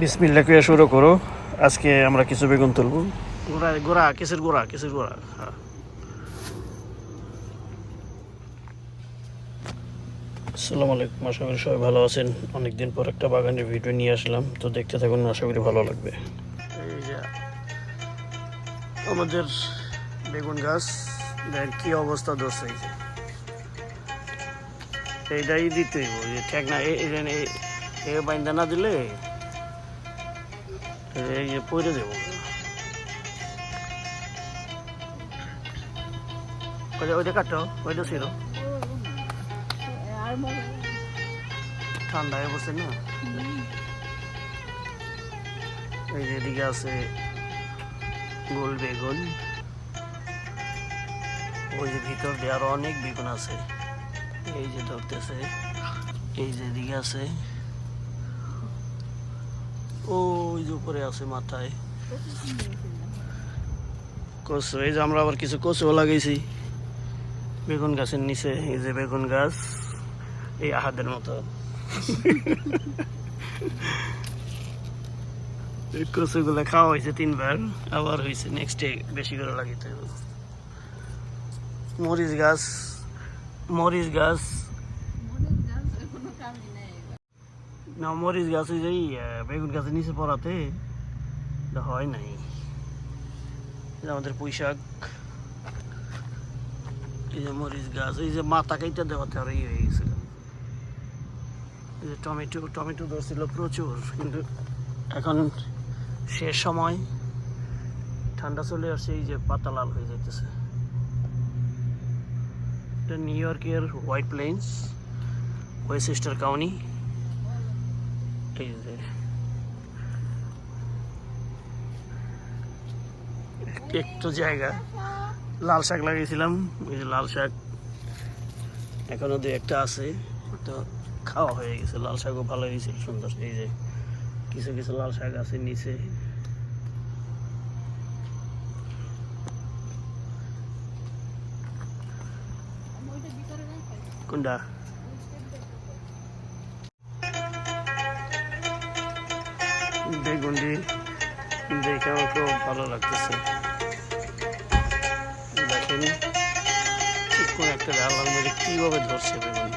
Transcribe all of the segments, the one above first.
বিসমিল্লা করে শুরু করো। আজকে আমরা কিছু বেগুন তুলবো। গোড়া গোড়া কিসের গোড়া কিসের গোড়া হ্যাঁ। আসসালামু আলাইকুম আশা করি সবাই ভালো আছেন। অনেকদিন পর একটা বাগানের ভিডিও নিয়ে আসলাম। তো দেখতে থাকুন আশা করি ভালো লাগবে। এই যে আমাদের বেগুন গাছ কি অবস্থা ধরছে এই যে। এইটাই দিতে ঠেক না এই বাইন্দা না দিলে এই যে পড়ে দেব ওইটা কাটো ওইটা ছিল ঠান্ডা হয়ে বসে না এই যে এদিকে আছে গোল বেগুন ওই যে ভিতর দিয়ে আরও অনেক বেগুন আছে এই যে ধরতেছে এই যে এদিকে আছে ওই যে উপরে আছে মাথায়। কচু এই যে আমরা আবার কিছু কচুও লাগাইছি। বেগুন গাছের নিচে এই যে বেগুন গাছ এই আহাদের মতো। কচুগুলো খাওয়া হয়েছে তিনবার আবার হয়েছে নেক্সট ডে বেশি করে লাগিতে হবে। মরিচ গাছ মরিচ গাছ মনের গাছ কোনো কামই নেই না মরিচ গাছ ওই যে এই, বেগুন গাছের নিচে পড়াতে হয় নাই। আমাদের পুঁইশাক এই যে মরিচ গাছ এই যে মাথা কাইটা দেওয়াতে আর ইয়ে হয়ে গেছিল এই যে টমেটো টমেটো ধরছিল প্রচুর কিন্তু এখন শেষ সময়। ঠান্ডা চলে আসছে এই যে পাতা লাল হয়ে যাইতেছে। এটা নিউ ইয়র্কের হোয়াইট প্লেন্স ওয়েস্টার কাউনি একটু জায়গা। লাল শাক লাগিয়েছিলাম লাল শাক। এখনও দু একটা আছে তো খাওয়া হয়ে গেছে। লাল শাকও ভালো হয়েছে, সুন্দর। এই যে কিছু কিছু লাল শাক আছে নিচে। কোনটা? বেগুনটি দেখে আমার খুব ভালো লাগতেছে। দেখেন চিকন একটা ডালার মধ্যে কীভাবে ধরছে বেগুন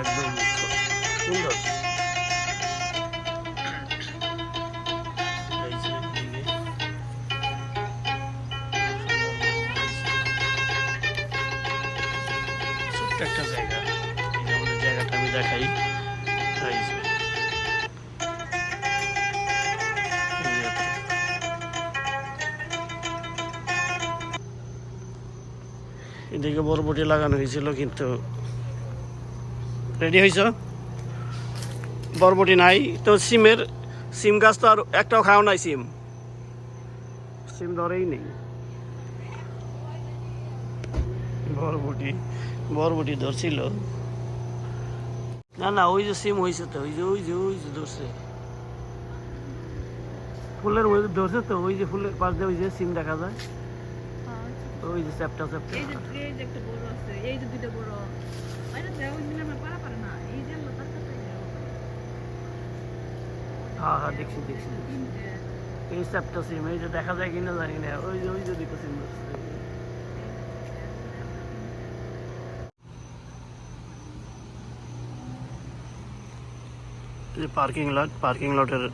একদম সুন্দর। একটা জায়গা। এই যে আমাদের জায়গাটা আমি দেখাই। এই এদিকে বরবটি লাগানো হয়েছিল, কিন্তু রেডি হয়েছ? বরবটি নাই। তো সিমের, সিম গাছ তো আর একটাও খাও নাই সিম। সিম ধরেই নেই। বরবটি বরবটি ধরছিল। না না, ওই যে সিম হয়েছে তো, ওই যে ওই যে ওই যে ধরছে। ফুলের ধরছে তো, ওই যে ফুলের পাশ দিয়ে ওই যে সিম দেখা যায়। ওই যে চ্যাপটা চ্যাপটা এই যে এই যে একটা বড় আছে এই যে দুইটা বড়। আরে দেও ওই মিলে আমার পারা না। এই যে লতার কাছে হ্যাঁ হ্যাঁ দেখছি দেখছি এই চ্যাপটা সিম এই যে দেখা যায় কিনা জানি না। ওই যে ওই যে দুটো সিম যে পার্কিং লট পার্কিং লটের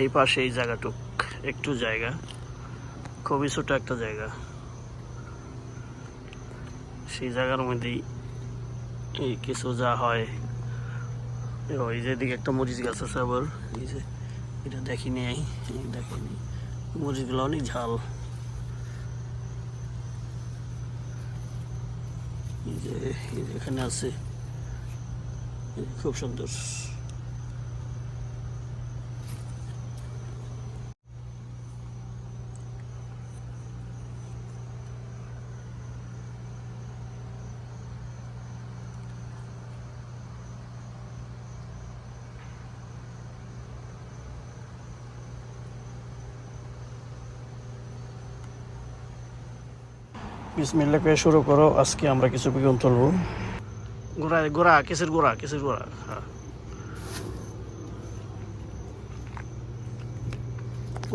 এই পাশে এই জায়গাটুক। একটু জায়গা। খুবই ছোট একটা জায়গা। সেই জায়গার মধ্যেই এই কিছু যা হয়। এই যে দিকে একটা মরিচ গাছ আছে আবার। এই যে এটা দেখিনি দেখিনি। মরিচগুলো অনেক ঝাল। এই যে এখানে আছে। খুব সুন্দর। বিসমিল্লা করে শুরু করো আজকে আমরা কিছু বিগুন তুলব। গোড়া গোড়া কেসের গোড়া কেসের গোড়া হ্যাঁ।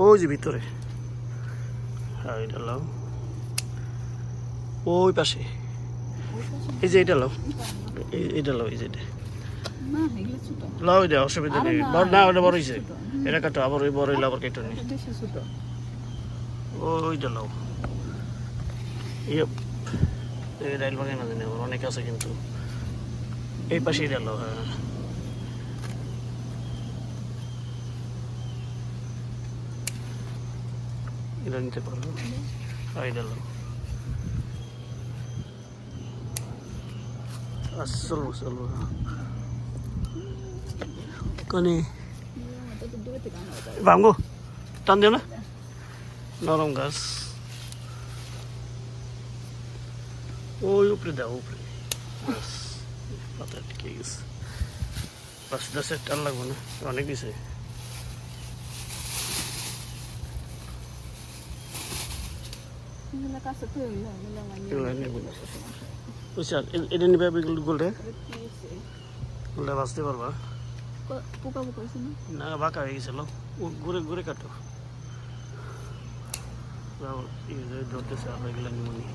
ওই যে ভিতরে। হ্যাঁ এটা লাও ওই পাশে। এই যে এটা লাও এটা লাও এই যে এটা। লাও এটা অসুবিধা নেই। না ওটা বড় হয়েছে এটা কাটো আবার ওই বড় আবার কেটো নেই ওইটা লাও ইয়ে এই ডাইল বাগান না জানি আবার অনেক আছে কিন্তু এই পাশে এটা লাও হ্যাঁ এটা নিতে পারব হ্যাঁ এটা লাও আচ্ছা চলবো চলবো কনে এটা তো দূরে থেকে আনা যায় ভাঙবো টান দিও না নরম গাছ ওই উপরে দাও উপরে পাতা টিকে গেছে পাঁচ দশের টান লাগবে না অনেক কাছে মানে এটা নিবে গোলটা গোলটা বাঁচতে পারবা না বাঁকা হয়ে গেছিল ঘুরে ঘুরে কাটো ধরতেছে আর এগুলো নিমনি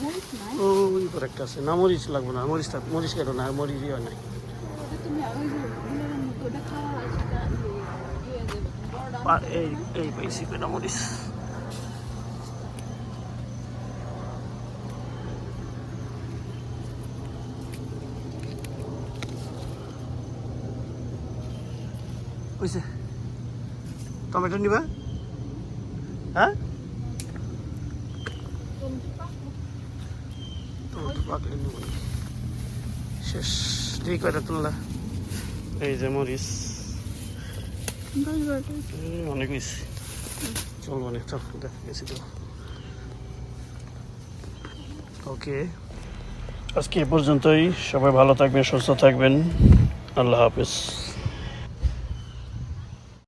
ওই উপর একটা আছে না মরিচ লাগবে না মরিচ থাক মরিচ কেটো না মরিচ ইয়ে নাই ওটা তুমি ওই যে গুলের মতো ওটা খাওয়া হয় সেটা ইয়ে যে বড় আর এই এই পাইছি পেটা মরিচ বুঝছে টমেটো নিবা হ্যাঁ পাকলে শেষ। ঠিক কয়টা তুললা? এই যে মরিচ অনেক হয়েছে চলবো না চল গেছি তো। ওকে। আজকে এ পর্যন্তই। সবাই ভালো থাকবেন সুস্থ থাকবেন। আল্লাহ হাফিজ।